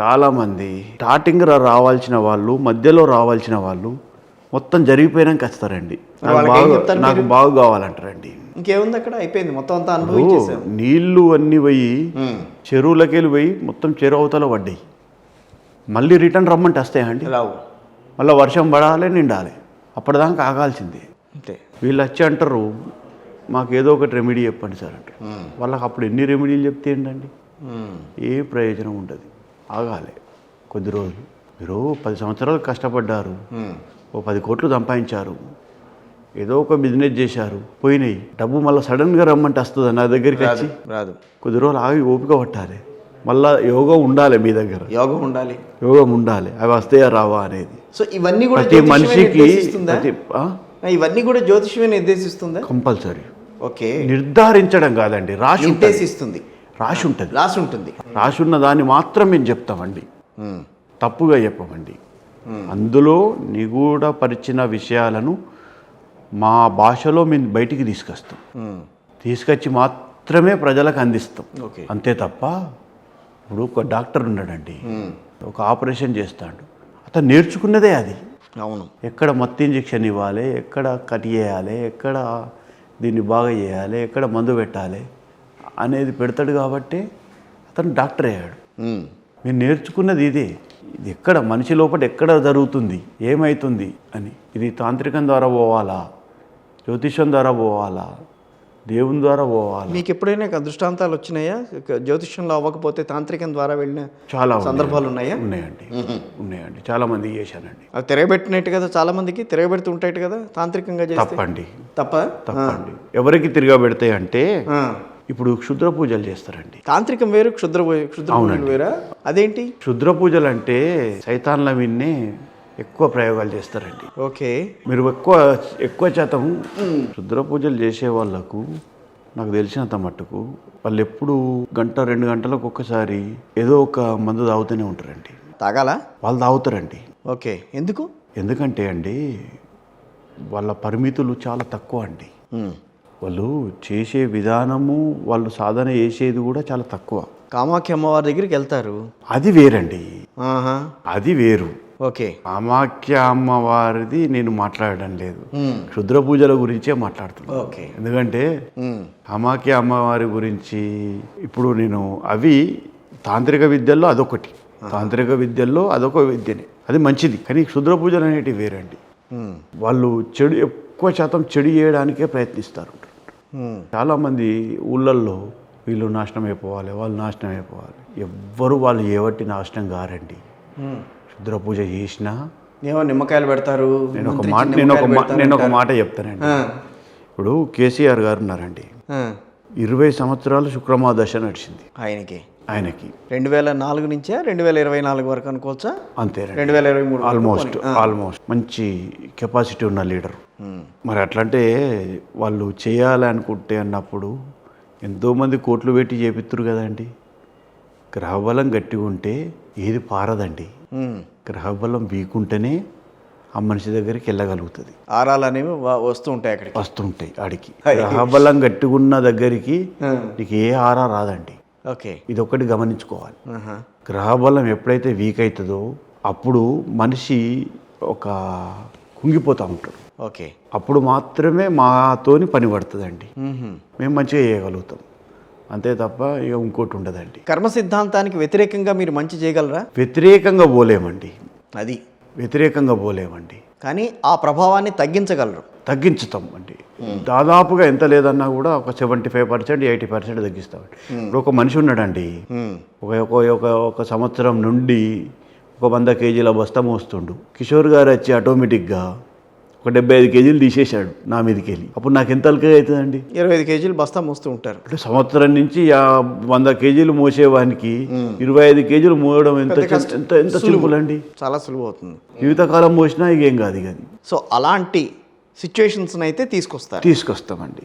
చాలామంది స్టార్టింగ్ రావాల్సిన వాళ్ళు మధ్యలో రావాల్సిన వాళ్ళు మొత్తం జరిగిపోయినాక వస్తారండి నాకు బాగా కావాలంటారండి. ఇంకేముంది అక్కడ? అయిపోయింది. మొత్తం అంతా నీళ్ళు అన్నీ పోయి చెరువులకి వెళ్ళి పోయి మొత్తం చెరువు అవతల పడ్డాయి. మళ్ళీ రిటర్న్ రమ్మంటే వస్తాయండి రావు. మళ్ళీ వర్షం పడాలి నిండాలి. అప్పటిదాకా ఆగాల్సిందే. అంతే. వీళ్ళు వచ్చి అంటారు మాకు ఏదో ఒకటి రెమెడీ చెప్పండి సార్ అంటారు. వాళ్ళకి అప్పుడు ఎన్ని రెమెడీలు చెప్తే ఏంటండి? ఏ ప్రయోజనం ఉండదు. ఆగాలి. కొద్ది రోజులు. మీరు పది సంవత్సరాలు కష్టపడ్డారు. ఓ పది కోట్లు సంపాదించారు. ఏదో ఒక బిజినెస్ చేశారు. పోయినాయి. డబ్బు మళ్ళీ సడన్గా రమ్మంటే వస్తుంది నా దగ్గరికి వచ్చి? రాదు. కొద్ది రోజులు ఆగి ఓపిక పట్టాలి. మళ్ళా యోగం ఉండాలి మీ దగ్గర. యోగం ఉండాలి. యోగం ఉండాలి. అవి వస్తాయా రావా అనేది. సో ఇవన్నీ కూడా ప్రతి మనిషికి ఇవన్నీ కూడా జ్యోతిష్యమే నిర్దేశిస్తుందా? కంపల్సరీ. ఓకే. నిర్ధారించడం కాదండి. రాసి నిర్దేశిస్తుంది. రాసి ఉంటుంది రాసి ఉంటుంది రాసి ఉన్న దాన్ని మాత్రం మేము చెప్తామండి. తప్పుగా చెప్పమండి. అందులో నిగూఢపరిచిన విషయాలను మా భాషలో మేము బయటికి తీసుకొస్తాం. తీసుకొచ్చి మాత్రమే ప్రజలకు అందిస్తాం. అంతే తప్ప ఇప్పుడు ఒక డాక్టర్ ఉన్నాడండి. ఒక ఆపరేషన్ చేస్తాడు. అతను నేర్చుకున్నదే అది. అవును. ఎక్కడ మత్తు ఇంజెక్షన్ ఇవ్వాలి ఎక్కడ కట్ చేయాలి ఎక్కడ దీన్ని బాగా చేయాలి ఎక్కడ మందు పెట్టాలి. అనేది పెడతాడు కాబట్టి అతను డాక్టర్ అయ్యాడు. ఉమ్. మీరు నేర్చుకున్నది ఇదే. ఇది ఎక్కడ మనిషి లోపల ఎక్కడ జరుగుతుంది? ఏమవుతుంది అని. ఇది తాంత్రికం ద్వారా పోవాలా? జ్యోతిషం ద్వారా పోవాలా? దేవుని ద్వారా పోవాలా? మీకు ఎప్పుడైనా దృష్టాంతాలు వచ్చినాయా? జ్యోతిష్యంలో అవ్వకపోతే తాంత్రికం ద్వారా వెళ్ళిన చాలా. సందర్భాలు ఉన్నాయా? ఉన్నాయండి. ఉన్నాయండి. చాలా మంది చేశానండి అవి తిరగబెట్టినట్టు కదా చాలా మందికి? తిరగబెడుతూ ఉంటాయి కదా తాంత్రికంగా చేస్తే? తప్పండి. తప్ప? తప్పండి. ఎవరికి తిరగబెడతాయి అంటే. ఇప్పుడు క్షుద్ర పూజలు చేస్తారండి. తాంత్రికం వేరు క్షుద్ర క్షుద్ర పూజలు వేరా? అదేంటి? క్షుద్ర పూజలు అంటే సైతాన్ల విన్నే ఎక్కువ ప్రయోగాలు చేస్తారండి. ఓకే. మీరు ఎక్కువ ఎక్కువ శాతం క్షుద్ర పూజలు చేసే వాళ్ళకు నాకు తెలిసినంత మట్టుకు వాళ్ళు ఎప్పుడు గంట రెండు గంటలకు ఒక్కసారి ఏదో ఒక మందు తాగుతూనే ఉంటారండి. తాగాలా? వాళ్ళు తాగుతారండి. ఓకే. ఎందుకు? ఎందుకంటే అండి వాళ్ళ పరిమితులు చాలా తక్కువ అండి. వాళ్ళు చేసే విధానము వాళ్ళు సాధన చేసేది కూడా చాలా తక్కువ. కామాఖ్య అమ్మవారి దగ్గరికి వెళ్తారు? అది వేరండి. ఆహా. అది వేరు. ఓకే. కామాఖ్య అమ్మవారిది నేను మాట్లాడడం లేదు. క్షుద్ర పూజల గురించే మాట్లాడుతున్నాను ఓకే. ఎందుకంటే. కామాఖ్య అమ్మవారి గురించి ఇప్పుడు నేను అవి తాంత్రిక విద్యల్లో అదొకటి. తాంత్రిక విద్యల్లో అదొక విద్యనే. అది మంచిది. కానీ క్షుద్ర పూజలు అనేటివి వేరండి. వాళ్ళు చెడు ఎక్కువ శాతం చెడు చేయడానికే ప్రయత్నిస్తారు. చాలామంది ఊళ్ళల్లో వీళ్ళు నాశనం అయిపోవాలి వాళ్ళు నాశనం అయిపోవాలి ఎవ్వరు వాళ్ళు ఏవట్టి నాశనం కారండి. క్షుద్ర పూజ చేసినా ఏమో నిమ్మకాయలు పెడతారు నేను ఒక మాట నేను ఒక నేను ఒక. మాట చెప్తానండి. ఇప్పుడు కేసీఆర్ గారు ఉన్నారండి. ఇరవై సంవత్సరాలు శుక్రమాదశ నడిచింది. ఆయనకి. ఆయనకి. రెండు వేల నాలుగు నుంచా రెండు వేల ఇరవై నాలుగు వరకు అనుకోవచ్చా? అంతేనండి రెండు. వేల ఇరవై మూడు ఆల్మోస్ట్. ఆల్మోస్ట్ మంచి కెపాసిటీ ఉన్న లీడర్ ఉమ్. మరి అట్లంటే వాళ్ళు చేయాలి అనుకుంటే అన్నప్పుడు ఎంతోమంది కోట్లు పెట్టి చేపిస్తారు కదండి గ్రహబలం గట్టిగా ఉంటే ఏది పారదండి. ఉమ్. గ్రహబలం వీకుంటేనే ఆ మనిషి దగ్గరికి వెళ్ళగలుగుతుంది. ఆరాలు అనేవి వస్తూ ఉంటాయి అక్కడికి. వస్తుంటాయి ఆడికి. గ్రహబలం గట్టిగా ఉన్న దగ్గరికి నీకు ఏ ఆరా రాదండి. ఓకే. ఇది ఒకటి గమనించుకోవాలి. గ్రహబలం ఎప్పుడైతే వీక్ అవుతుందో అప్పుడు మనిషి ఒక కుంగిపోతూ ఉంటాడు. ఓకే. అప్పుడు మాత్రమే మాతోని పని పడుతుందండి. మేము మంచిగా చేయగలుగుతాం. అంతే తప్ప ఇక ఇంకోటి ఉండదండి. కర్మ సిద్ధాంతానికి వ్యతిరేకంగా మీరు మంచి చేయగలరా? వ్యతిరేకంగా పోలేమండి. అది. వ్యతిరేకంగా పోలేమండి. కానీ ఆ ప్రభావాన్ని తగ్గించగలరు. తగ్గించుతాం అండి. దాదాపుగా ఎంత లేదన్నా కూడా ఒక seventy five percent eighty percent తగ్గిస్తామండి. ఇప్పుడు ఒక మనిషి ఉన్నాడండి. ఒక ఒక ఒక సంవత్సరం నుండి ఒక వంద కేజీల బస్తా మోస్తుండు. కిషోర్ గారు వచ్చి ఆటోమేటిక్గా ఒక డెబ్బై ఐదు కేజీలు తీసేశాడు నా మీదకి వెళ్ళి. అప్పుడు నాకు ఎంత అలకగా అవుతుందండి? ఇరవై ఐదు కేజీలు బస్తా మోస్తూ ఉంటారు. అంటే సంవత్సరం నుంచి వంద కేజీలు మోసేవానికి ఇరవై ఐదు కేజీలు మోయడం ఎంత ఎంత ఎంత సింపుల్ అండి? చాలా సులువు అవుతుంది. జీవితకాలం మోసినా ఇక ఏం కాదు ఇక అది. సో అలాంటి సిచ్యువేషన్స్ని అయితే తీసుకొస్తారు. తీసుకొస్తామండి.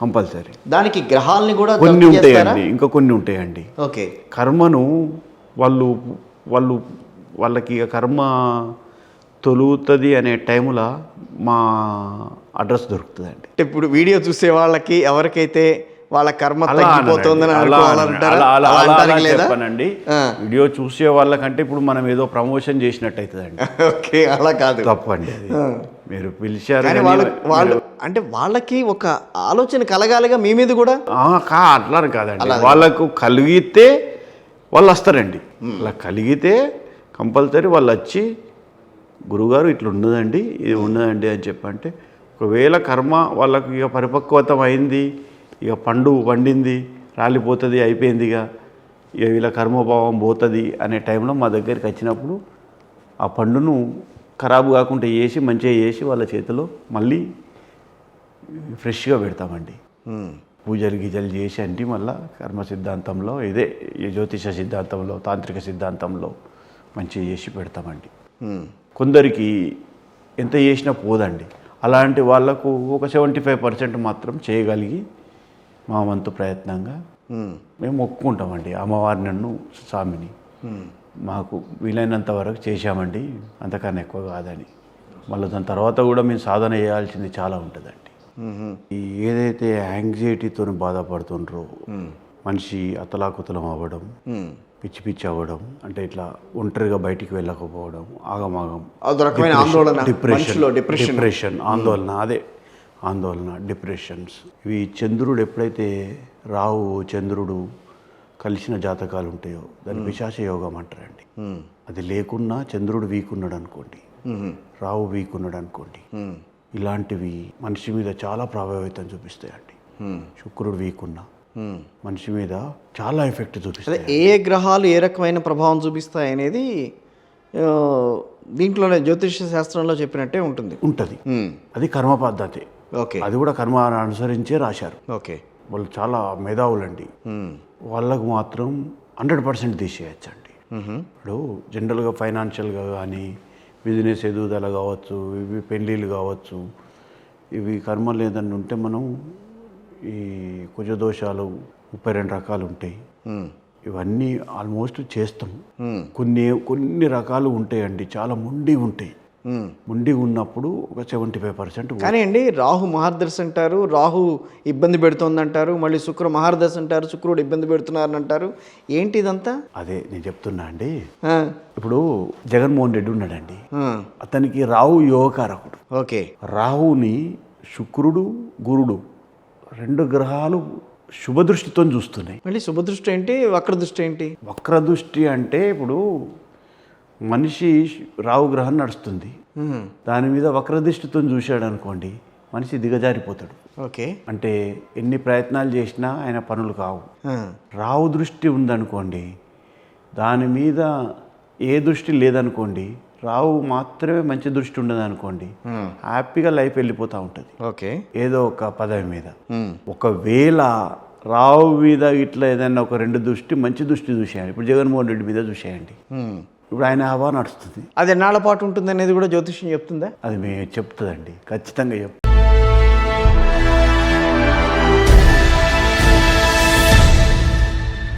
కంపల్సరీ. దానికి గ్రహాలని కూడా కొన్ని? ఉంటాయండి ఇంకా కొన్ని ఉంటాయండి. ఓకే. కర్మను వాళ్ళు వాళ్ళు వాళ్ళకి కర్మ తొలుగుతుంది అనే టైములో మా అడ్రస్ దొరుకుతుందండి. అంటే ఇప్పుడు వీడియో చూసే వాళ్ళకి ఎవరికైతే వాళ్ళ కర్మ తగ్గిపోతుందని చెప్పనండి. వీడియో చూసే వాళ్ళకంటే ఇప్పుడు మనం ఏదో ప్రమోషన్ చేసినట్టు అవుతుందండి ఓకే అలా కాదు. తప్పండి మీరు పిలిచారు వాళ్ళు అంటే వాళ్ళకి ఒక ఆలోచన కలగాలిగా మీ మీద కూడా? కా అట్లా కాదండి. వాళ్ళకు కలిగితే వాళ్ళు వస్తారండి. అలా కలిగితే కంపల్సరీ వాళ్ళు వచ్చి గురుగారు ఇట్లా ఉన్నదండి ఇది ఉన్నదండి అని చెప్పంటే ఒకవేళ కర్మ వాళ్ళకు ఇక పరిపక్వతం అయింది ఇక పండు పండింది రాలిపోతుంది అయిపోయింది ఇక ఇక వీళ్ళ కర్మభావం పోతుంది అనే టైంలో మా దగ్గరికి వచ్చినప్పుడు ఆ పండును ఖరాబు కాకుండా చేసి మంచిగా చేసి వాళ్ళ చేతిలో మళ్ళీ ఫ్రెష్గా పెడతామండి. పూజలు గీజలు చేసి అంటే మళ్ళీ కర్మ సిద్ధాంతంలో ఇదే ఈ జ్యోతిష సిద్ధాంతంలో తాంత్రిక సిద్ధాంతంలో మంచిగా చేసి పెడతామండి. కొందరికి ఎంత చేసినా పోదండి. అలాంటి వాళ్ళకు ఒక సెవెంటీ ఫైవ్ పర్సెంట్ మాత్రం చేయగలిగి మా వంతు ప్రయత్నంగా. మేము మొక్కుకుంటామండి అమ్మవారి నన్ను స్వామిని. మాకు వీలైనంత వరకు చేశామండి. అంతకన్నా ఎక్కువ కాదని మళ్ళీ దాని తర్వాత కూడా మేము సాధన చేయాల్సింది చాలా ఉంటుందండి. ఈ ఏదైతే యాంగ్జైటీతో బాధపడుతుండ్రో మనిషి అతలాకుతలం అవ్వడం. పిచ్చి పిచ్చి అవ్వడం అంటే ఇట్లా ఒంటరిగా బయటికి వెళ్ళకపోవడం ఆగమాగం రకమైన ఆందోళన డిప్రెషన్ డిప్రెషన్ డిప్రెషన్ ఆందోళన అదే ఆందోళన డిప్రెషన్స్ ఇవి చంద్రుడు ఎప్పుడైతే రావు చంద్రుడు కలిసిన జాతకాలు ఉంటాయో దాన్ని పిశాచ యోగం అంటారండి ఉమ్. అది లేకున్నా చంద్రుడు వీకున్నాడు అనుకోండి. రావు వీకున్నాడు అనుకోండి. ఇలాంటివి మనిషి మీద చాలా ప్రభావితం చూపిస్తాయండి. శుక్రుడు వీకున్నా. మనిషి మీద చాలా ఎఫెక్ట్ అదే చూపిస్తాయి ఏ గ్రహాలు ఏ రకమైన ప్రభావం చూపిస్తాయి అనేది దీంట్లోనే జ్యోతిష శాస్త్రంలో చెప్పినట్టే ఉంటుంది. ఉంటుంది. అది కర్మ పద్ధతి. ఓకే. అది కూడా కర్మ అనుసరించే రాశారు. ఓకే. వాళ్ళు చాలా మేధావులండి. వాళ్ళకు మాత్రం హండ్రెడ్ పర్సెంట్ తీసేయచ్చండి. ఇప్పుడు జనరల్గా ఫైనాన్షియల్గా కానీ బిజినెస్ ఎదుగుదల కావచ్చు ఇవి పెళ్ళిళ్ళు కావచ్చు ఇవి కర్మలు ఏదన్నా ఉంటే మనం ఈ కుజదోషాలు ముప్పై రెండు రకాలు ఉంటాయి. ఇవన్నీ ఆల్మోస్ట్ చేస్తాం. కొన్ని కొన్ని రకాలు ఉంటాయండి. చాలా మొండి ఉంటాయి. ఉమ్. మొండి ఉన్నప్పుడు ఒక సెవెంటీ ఫైవ్ పర్సెంట్ కానీ అండి రాహు మహార్దశ అంటారు రాహు ఇబ్బంది పెడుతోంది అంటారు మళ్ళీ శుక్ర మహార్దశ అంటారు శుక్రుడు ఇబ్బంది పెడుతున్నారని అంటారు ఏంటి ఇదంతా? అదే నేను చెప్తున్నా అండి. ఇప్పుడు జగన్మోహన్ రెడ్డి ఉన్నాడండి. అతనికి రాహు యోగకారకుడు. ఓకే. రాహుని శుక్రుడు గురుడు రెండు గ్రహాలు శుభదృష్టితో చూస్తున్నాయి. మళ్ళీ శుభదృష్టి ఏంటి? వక్ర దృష్టి ఏంటి? వక్రదృష్టి అంటే ఇప్పుడు మనిషి రాహు గ్రహం నడుస్తుంది. దాని మీద వక్రదృష్టితో చూశాడు అనుకోండి మనిషి దిగజారిపోతాడు. ఓకే. అంటే ఎన్ని ప్రయత్నాలు చేసినా ఆయన పనులు కావు. రావు దృష్టి ఉందనుకోండి దాని మీద ఏ దృష్టి లేదనుకోండి రావు మాత్రమే మంచి దృష్టి ఉండదు అనుకోండి. ఉమ్. హ్యాపీగా లైఫ్ వెళ్ళిపోతూ ఉంటుంది. ఓకే. ఏదో ఒక పదవి మీద. ఉమ్. ఒకవేళ రావు మీద ఇట్లా ఏదైనా ఒక రెండు దృష్టి మంచి దృష్టి చూసేయండి. ఇప్పుడు జగన్మోహన్ రెడ్డి మీద చూసేయండి. ఉమ్. ఇప్పుడు ఆయన హవా నడుస్తుంది. అది ఎన్నాళ్ళ పాటు ఉంటుంది అనేది కూడా జ్యోతిష్యం చెప్తుందా? అది మేము చెప్తుందండి. ఖచ్చితంగా చెప్తుంది